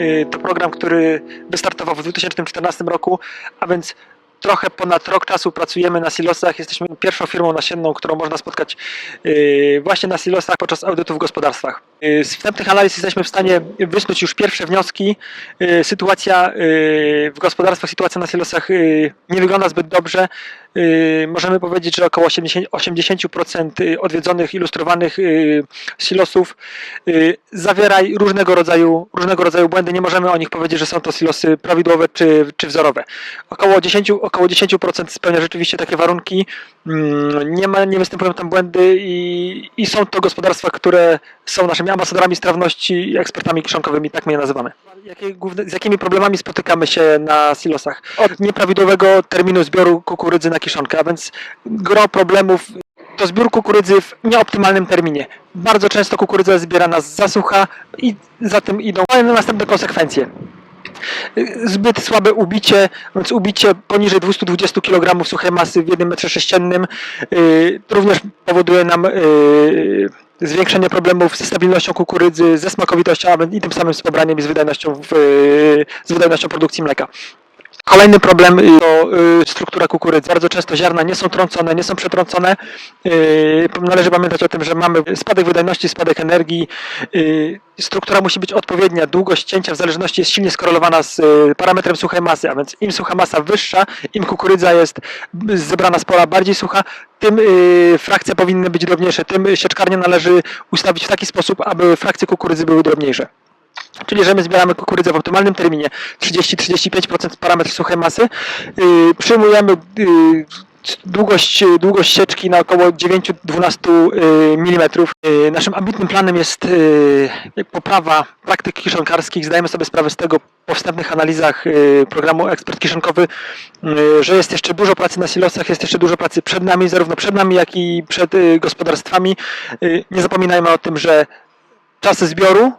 y, to program, który wystartował w 2014 roku, a więc trochę ponad rok czasu pracujemy na silosach. Jesteśmy pierwszą firmą nasienną, którą można spotkać y, właśnie na silosach podczas audytu w gospodarstwach. Y, Z wstępnych analiz jesteśmy w stanie wysnuć już pierwsze wnioski. Y, Sytuacja w gospodarstwach, sytuacja na silosach nie wygląda zbyt dobrze. Możemy powiedzieć, że około 80%, 80% odwiedzonych, ilustrowanych silosów zawiera różnego rodzaju, różnego rodzaju błędy. Nie możemy o nich powiedzieć, że są to silosy prawidłowe czy, czy wzorowe. Około 10%, około 10% spełnia rzeczywiście takie warunki. Mm, Nie, ma, nie występują tam błędy i, i są to gospodarstwa, które są naszymi ambasadorami strawności i ekspertami kiszonkowymi, tak my je nazywamy. Jakie, główne, z jakimi problemami spotykamy się na silosach? Od nieprawidłowego terminu zbioru kukurydzy na kiszonkę, a więc gro problemów to zbiór kukurydzy w nieoptymalnym terminie. Bardzo często kukurydza zbierana z zasucha i za tym idą następne konsekwencje. Zbyt słabe ubicie, więc ubicie poniżej 220 kg suchej masy w 1 metrze sześciennym yy, również powoduje nam yy, zwiększenie problemów ze stabilnością kukurydzy, ze smakowitością i tym samym z pobraniem i z wydajnością, w, yy, z wydajnością produkcji mleka. Kolejny problem y, to y, struktura kukurydzy. Bardzo często ziarna nie są trącone, nie są przetrącone. Y, Należy pamiętać o tym, że mamy spadek wydajności, spadek energii. Struktura musi być odpowiednia. Długość cięcia w zależności jest silnie skorelowana z parametrem suchej masy, a więc im sucha masa wyższa, im kukurydza jest zebrana z pola bardziej sucha, tym frakcje powinny być drobniejsze, tym sieczkarnię należy ustawić w taki sposób, aby frakcje kukurydzy były drobniejsze. Czyli, że my zbieramy kukurydzę w optymalnym terminie 30-35% parametr suchej masy. Yy, przyjmujemy yy, długość, długość sieczki na około 9-12 mm. Yy, naszym ambitnym planem jest yy, poprawa praktyk kiszonkarskich. Zdajemy sobie sprawę z tego po wstępnych analizach programu Ekspert Kiszonkowy, że jest jeszcze dużo pracy na silosach, jest jeszcze dużo pracy przed nami, zarówno przed nami, jak i przed gospodarstwami. Nie zapominajmy o tym, że czasy zbioru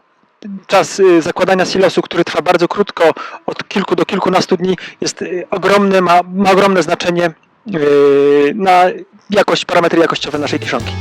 czas y, zakładania silosu, który trwa bardzo krótko, od kilku do kilkunastu dni, jest y, ogromny, ma, ma ogromne znaczenie y, na jakość, parametry jakościowe naszej kiszonki.